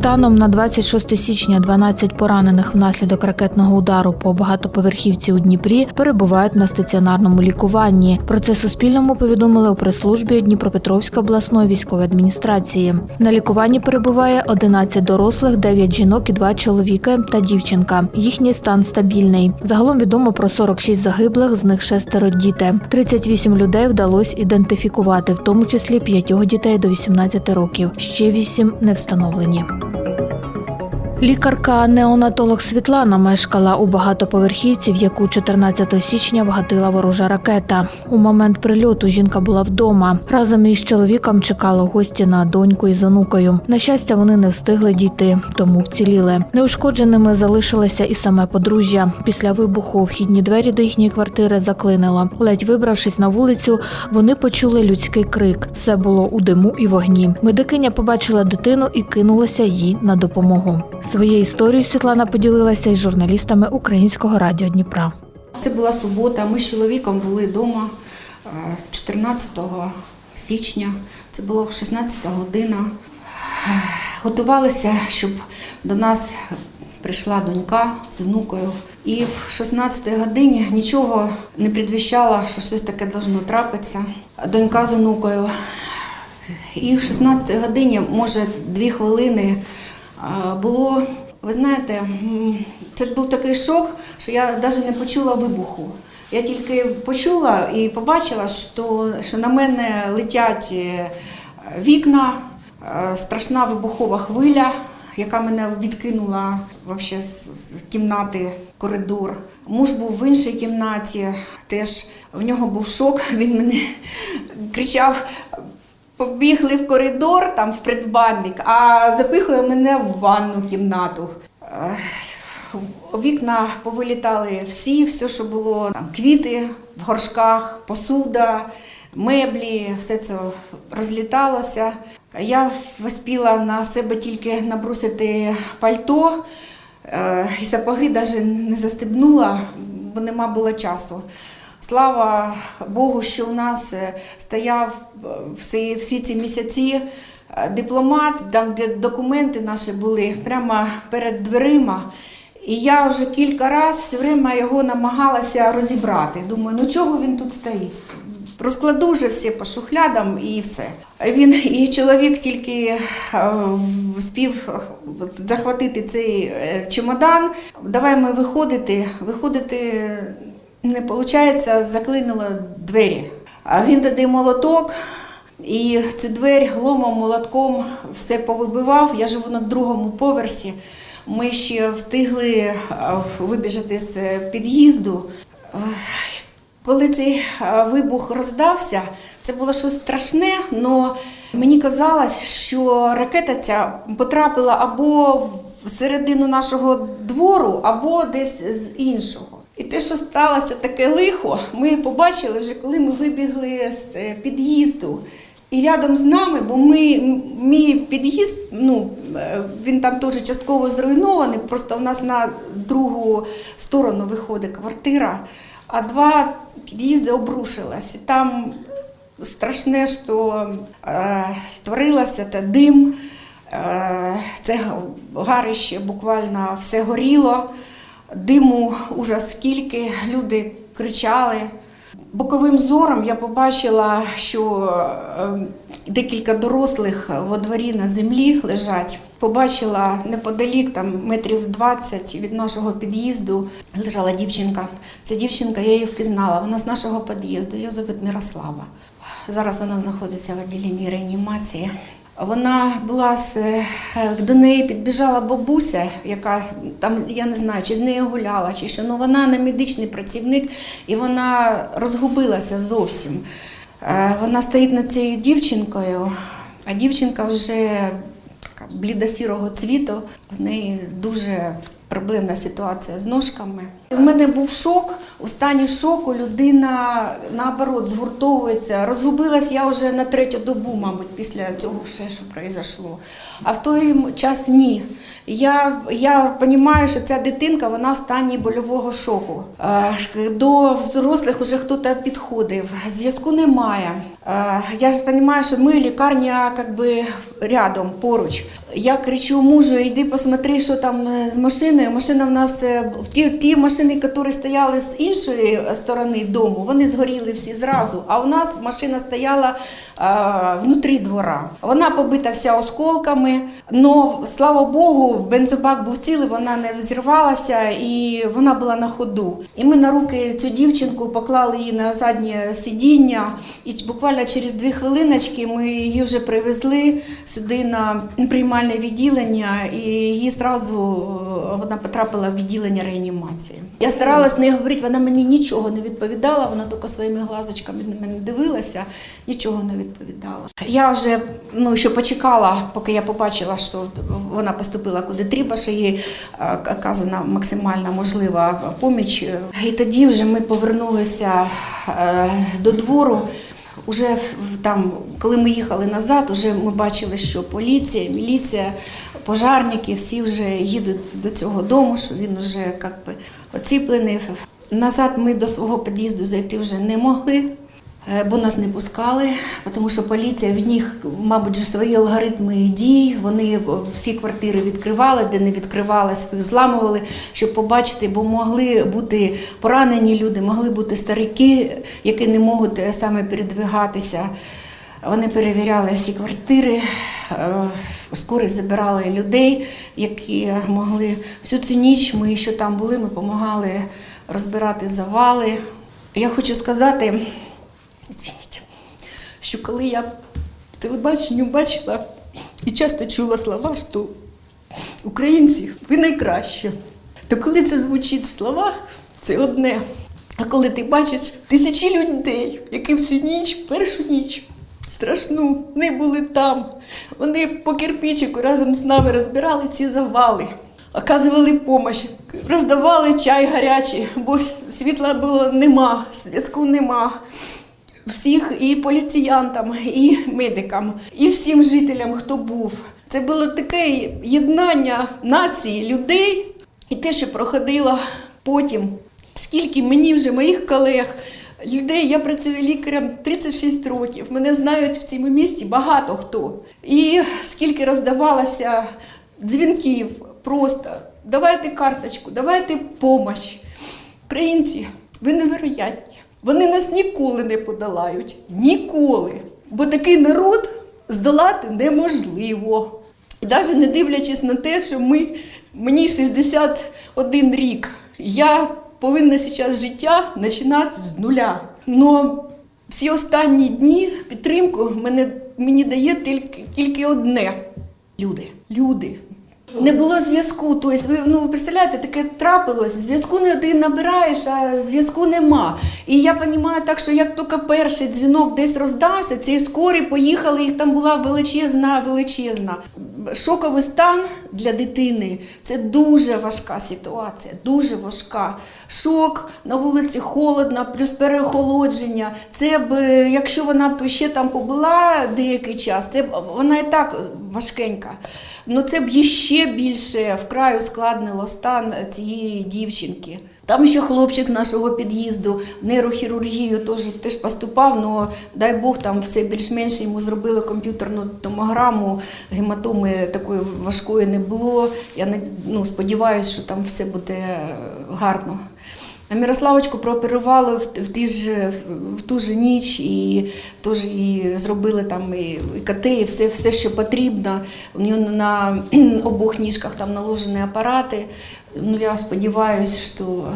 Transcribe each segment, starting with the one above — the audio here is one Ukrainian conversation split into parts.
Станом на 26 січня 12 поранених внаслідок ракетного удару по багатоповерхівці у Дніпрі перебувають на стаціонарному лікуванні. Про це Суспільному повідомили у прес-службі Дніпропетровської обласної військової адміністрації. На лікуванні перебуває 11 дорослих, 9 жінок і 2 чоловіки та дівчинка. Їхній стан стабільний. Загалом відомо про 46 загиблих, з них шестеро діти. 38 людей вдалося ідентифікувати, в тому числі п'ятьох дітей до 18 років. Ще 8 не встановлені. Лікарка-неонатолог Світлана мешкала у багатоповерхівці, в яку 14 січня вгатила ворожа ракета. У момент прильоту жінка була вдома. Разом із чоловіком чекали гості на доньку із онукою. На щастя, вони не встигли дійти, тому вціліли. Неушкодженими залишилося і саме подружжя. Після вибуху вхідні двері до їхньої квартири заклинило. Ледь вибравшись на вулицю, вони почули людський крик. Все було у диму і вогні. Медикиня побачила дитину і кинулася їй на допомогу. Своєю історією Світлана поділилася із журналістами Українського радіо Дніпра. Це була субота. Ми з чоловіком були вдома 14 січня. Це було 16 година. Готувалися, щоб до нас прийшла донька з внукою. І в 16 годині нічого не предвіщало, що щось таке должно трапитися. Донька з онукою. І в 16 годині, може, дві хвилини було. Ви знаєте, це був такий шок, що я навіть не почула вибуху. Я тільки почула і побачила, що, що на мене летять е, вікна, е, страшна вибухова хвиля, яка мене відкинула вообще з з кімнати коридор. Муж був в іншій кімнаті, теж в нього був шок. Він мене кричав: побігли в коридор, там в предбанник, а запихує мене в ванну кімнату. Вікна повилітали всі, все, що було там квіти в горшках, посуда, меблі, все це розліталося. Я вспіла на себе тільки набрусити пальто е, і сапоги навіть не застебнула, бо нема було часу. Слава Богу, що у нас е, стояв е, всі, всі ці місяці е, дипломат, там де документи наші були прямо перед дверима. І я вже кілька разів все время його намагалася розібрати. Думаю, ну чого він тут стоїть? Розкладу вже все по шухлядам і все. Він і чоловік тільки спів захватити цей чемодан. Давай ми виходити. Виходити не виходить, заклинило двері. А він тоді молоток. І цю двері гломом, молотком все повибивав. Я живу на другому поверсі. Ми ще встигли е, вибіжати з е, під'їзду. Коли цей е, вибух роздався, це було щось страшне, але мені казалось, що ракета ця потрапила або всередину нашого двору, або десь з іншого. І те, що сталося таке лихо, ми побачили вже, коли ми вибігли з е, під'їзду. І рядом з нами, бо ми, мій під'їзд, ну, е, він там теж частково зруйнований, просто в нас на другу сторону виходить квартира, а два під'їзди обрушились. І там страшне, що е, творилося, та дим, е, це гарище буквально все горіло, диму ужас скільки, люди кричали. Боковим зором я побачила, що е, декілька дорослих во дворі на землі лежать. Побачила неподалік, там метрів 20 від нашого під'їзду, лежала дівчинка. Ця дівчинка, я її впізнала. Вона з нашого під'їзду, її звуть Мирослава. Зараз вона знаходиться в відділенні реанімації. Вона була з е, до неї підбіжала бабуся, яка там я не знаю, чи з нею гуляла, чи що. Ну вона не медичний працівник, і вона розгубилася зовсім. Е, Вона стоїть над цією дівчинкою, а дівчинка вже така блідосірого цвіту. В неї дуже проблемна ситуація з ножками. В мене був шок. У стані шоку людина наоборот згуртовується. Розгубилась я вже на третю добу, мабуть, після цього все, що произошло. А в той час ні. Я, я розумію, що ця дитинка вона в стані больового шоку. Е, До взрослих вже хтось підходив. Зв'язку немає. Е, Я ж розумію, що ми лікарня как би, рядом, поруч. Я кричу мужу, йди посмотри, що там з машиною. Машина в нас е, ті, ті машини, які стояли з іншої сторони дому, вони згоріли всі зразу. А у нас машина стояла е, внутрі двора. Вона побита вся осколками. Но слава Богу, бензобак був цілий, вона не взірвалася і вона була на ходу. І ми на руки цю дівчинку поклали її на заднє сидіння. І буквально через дві хвилиночки ми її вже привезли сюди на приймальне відділення, і її зразу е, вона потрапила в відділення реанімації. Я старалась не говорити, вона мені нічого не відповідала, вона тільки своїми глазочками на мене дивилася, нічого не відповідала. Я вже ну, ще почекала, поки я побачила, що вона поступила куди треба, що їй е, оказана максимальна можлива поміч. І тоді вже ми повернулися е, до двору. Уже в- там, коли ми їхали назад, уже ми бачили, що поліція, міліція, пожарники всі вже їдуть до цього дому, що він вже як оціплений. Назад ми до свого під'їзду зайти вже не могли, бо нас не пускали, тому що поліція від них, мабуть, же свої алгоритми дій. Вони всі квартири відкривали, де не відкривалися, їх зламували, щоб побачити, бо могли бути поранені люди, могли бути старики, які не можуть е, саме передвигатися. Вони перевіряли всі квартири, е, скоро забирали людей, які могли. Всю цю ніч ми, що там були, ми допомагали розбирати завали. Я хочу сказати, що коли я в телебаченні бачила і часто чула слова, що українці, ви найкраще. То коли це звучить в словах, це одне. А коли ти бачиш тисячі людей, які всю ніч, першу ніч, страшну, не були там. Вони по кирпичику разом з нами розбирали ці завали, оказували допомогу, роздавали чай гарячий, бо світла було нема, зв'язку нема. Всіх і поліціянтам, і медикам, і всім жителям, хто був. Це було таке єднання нації, людей, і те, що проходило потім. Скільки мені вже моїх колег, людей, я працюю лікарем 36 років. Мене знають в цьому місті багато хто. І скільки роздавалося дзвінків, просто давайте карточку, давайте помощь. Українці, ви невероятні. Вони нас ніколи не подолають. Ніколи. Бо такий народ здолати неможливо. І навіть не дивлячись на те, що ми, мені 61 рік, я повинна зараз життя починати з нуля. Но всі останні дні підтримку мене, мені дає тільки, тільки одне люди. Люди. Не було зв'язку. Тобто, ви ну ви представляєте, таке трапилось. Зв'язку не ти набираєш, а зв'язку нема. І я розумію так, що як тільки перший дзвінок десь роздався, ці скорі поїхали, їх там була величезна, величезна. Шоковий стан для дитини це дуже важка ситуація, дуже важка. Шок на вулиці холодно, плюс переохолодження. Це б, якщо вона б ще там побула деякий час, це б вона і так важкенька. Ну це б іще більше вкрай ускладнило стан цієї дівчинки. Там ще хлопчик з нашого під'їзду нейрохірургію теж, теж поступав, але дай Бог, там все більш-менш йому зробили комп'ютерну томограму, гематоми такої важкої не було. Я ну, сподіваюся, що там все буде гарно. А Мирославочку прооперували в, ті ж, в ту ж ніч і теж і зробили там і, КТ, і все, все, що потрібно. У нього на обох ніжках там наложені апарати. Ну, я сподіваюся, що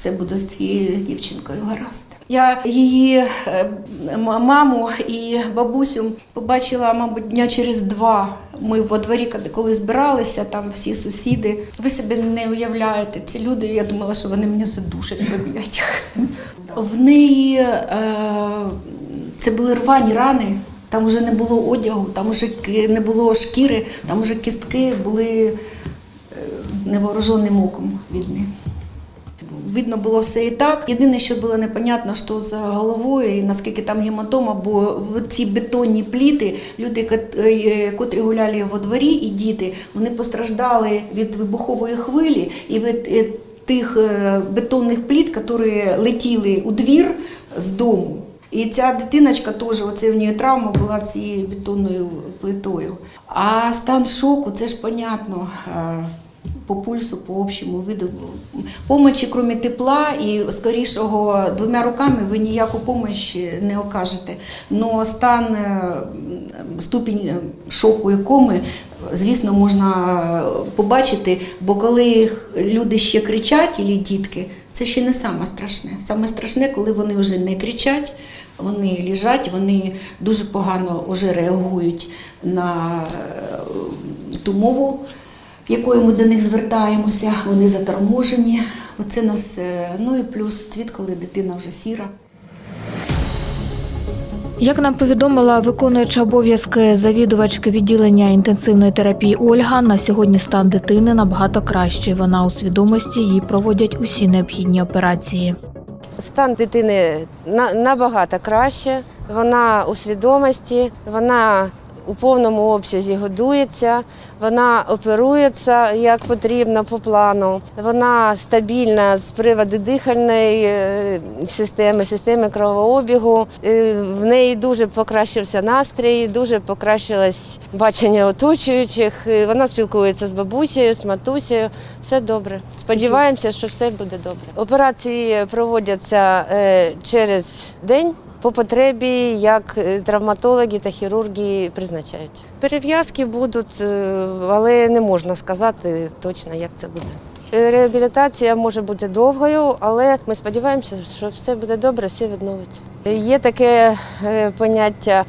все буде з цією дівчинкою гаразд. Я її е, маму і бабусю побачила, мабуть, дня через два. Ми во дворі, коли- збиралися, там всі сусіди. Ви собі не уявляєте, ці люди, я думала, що вони мені задушать в об'яттях. В неї е, це були рвані рани. Там вже не було одягу, там вже не було шкіри, там вже кістки були е, невооруженим оком видны. Видно було все і так. Єдине, що було непонятно, що з головою і наскільки там гематома, бо ці бетонні пліти, люди, е, котрі гуляли во дворі, і діти, вони постраждали від вибухової хвилі і від е, тих е, бетонних пліт, які летіли у двір з дому. І ця дитиночка теж, оце в неї травма була цією бетонною плитою. А стан шоку, це ж понятно. Е, по пульсу, по общому виду. Помочі, крім тепла і скорішого двома руками ви ніяку помощь не окажете. Но стан, е, ступінь е, шоку і коми, звісно, можна побачити, бо коли люди ще кричать, і дітки, це ще не саме страшне. Саме страшне, коли вони вже не кричать, вони лежать, вони дуже погано вже реагують на е, ту мову якою ми до них звертаємося, вони заторможені. Оце нас, е, ну і плюс цвіт, коли дитина вже сіра. Як нам повідомила виконуюча обов'язки завідувачки відділення інтенсивної терапії Ольга, на сьогодні стан дитини набагато кращий. Вона у свідомості їй проводять усі необхідні операції. Стан дитини на- набагато краще. Вона у свідомості, вона у повному обсязі годується, вона оперується як потрібно по плану. Вона стабільна з приводу дихальної е, системи, системи кровообігу. Е, В неї дуже покращився настрій, дуже покращилось бачення оточуючих. Е, Вона спілкується з бабусею, з матусею. Все добре. Сподіваємося, що все буде добре. Операції проводяться через день. По потребі, як е, травматологи та хірурги призначають. Перев'язки будуть, е, але не можна сказати точно, як це буде. Е, Реабілітація може бути довгою, але ми сподіваємося, що все буде добре, все відновиться. Є таке поняття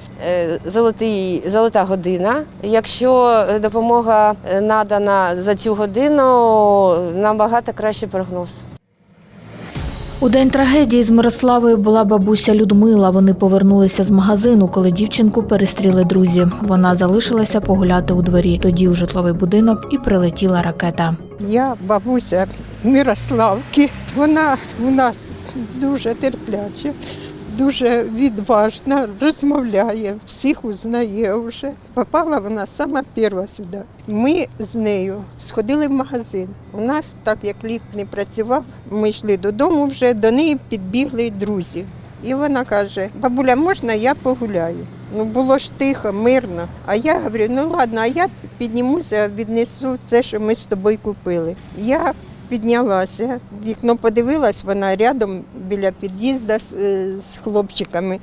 золотий, золота година. Якщо допомога надана за цю годину, набагато кращий прогноз. У день трагедії з Мирославою була бабуся Людмила. Вони повернулися з магазину, коли дівчинку перестріли друзі. Вона залишилася погуляти у дворі. Тоді у житловий будинок і прилетіла ракета. Я бабуся Мирославки. Вона у нас дуже терпляча, дуже відважна, розмовляє, всіх узнає вже. Попала вона сама перша сюди. Ми з нею сходили в магазин. У нас, так як ліфт не працював, ми йшли додому вже, до неї підбігли друзі. І вона каже: бабуля, можна я погуляю? Ну було ж тихо, мирно. А я говорю, ну ладно, а я піднімуся, віднесу це, що ми з тобою купили. Я піднялася, вікно подивилась, вона рядом біля під'їзду з, е, хлопчиками.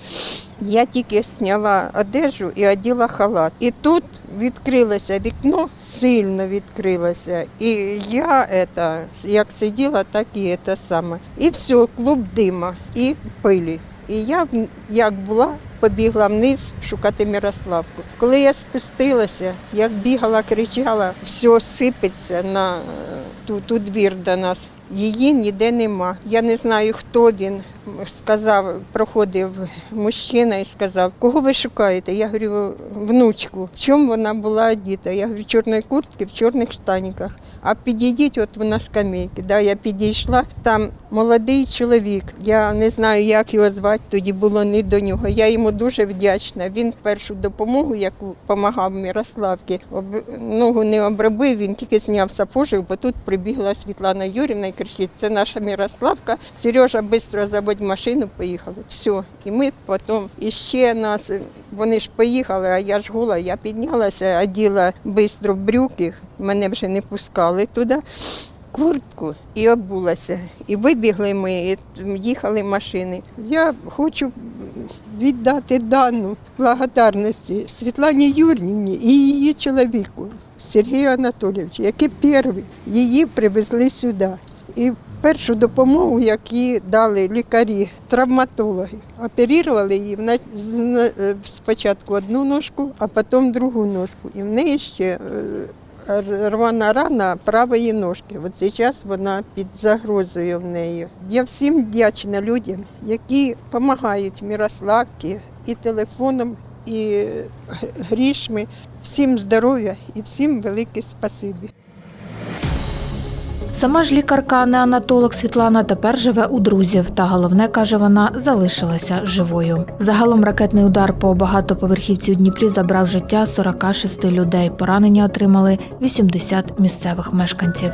Я тільки зняла одежу і оділа халат. І тут відкрилося вікно, сильно відкрилося. І я это, як сиділа, так і це саме. І все, клуб дима і пилі. І я як була, побігла вниз шукати Мирославку. Коли я спустилася, як бігала, кричала, все сипеться на е, ту, ту двір до нас. Її ніде нема. Я не знаю, хто він. Сказав, проходив мужчина і сказав, кого ви шукаєте? Я говорю, внучку. В чому вона була одіта? Я говорю, в чорної куртці, в чорних штаніках. А підійдіть, от вона скамейки. Да, я підійшла, там молодий чоловік. Я не знаю, як його звати, тоді було не до нього. Я йому дуже вдячна. Він першу допомогу, яку допомагав Мирославці, об... ногу не обробив, він тільки зняв сапожик, бо тут прибігла Світлана Юрівна і кричить, це наша Мирославка. Сережа швидко заводь машину, поїхали. Все. І ми потім іще нас, вони ж поїхали, а я ж гола, я піднялася, оділа швидко брюки, мене вже не пускали туди. Куртку і обулася. І вибігли ми, і їхали машини. Я хочу віддати дану благодарності Світлані Юрівні і її чоловіку Сергію Анатолійовичу, які перші її привезли сюди. І першу допомогу, яку дали лікарі, травматологи, оперували її е, спочатку одну ножку, а потім другу ножку. І в неї ще е, рвана рана правої ножки. От зараз вона під загрозою в неї. Я всім вдячна людям, які допомагають Мирославці і телефоном, і грішми. Всім здоров'я і всім велике спасибі. Сама ж лікарка-неонатолог Світлана тепер живе у друзів, та головне каже вона, залишилася живою. Загалом ракетний удар по багатоповерхівці у Дніпрі забрав життя 46 людей. Поранення отримали 80 місцевих мешканців.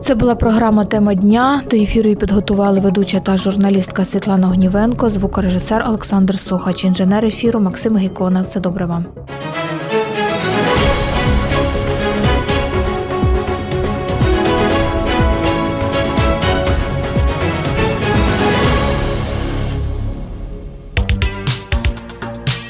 Це була програма Тема дня. До ефіру її підготували ведуча та журналістка Світлана Огнівенко, звукорежисер Олександр Сухач, інженер ефіру Максим Гікона. Все добре вам.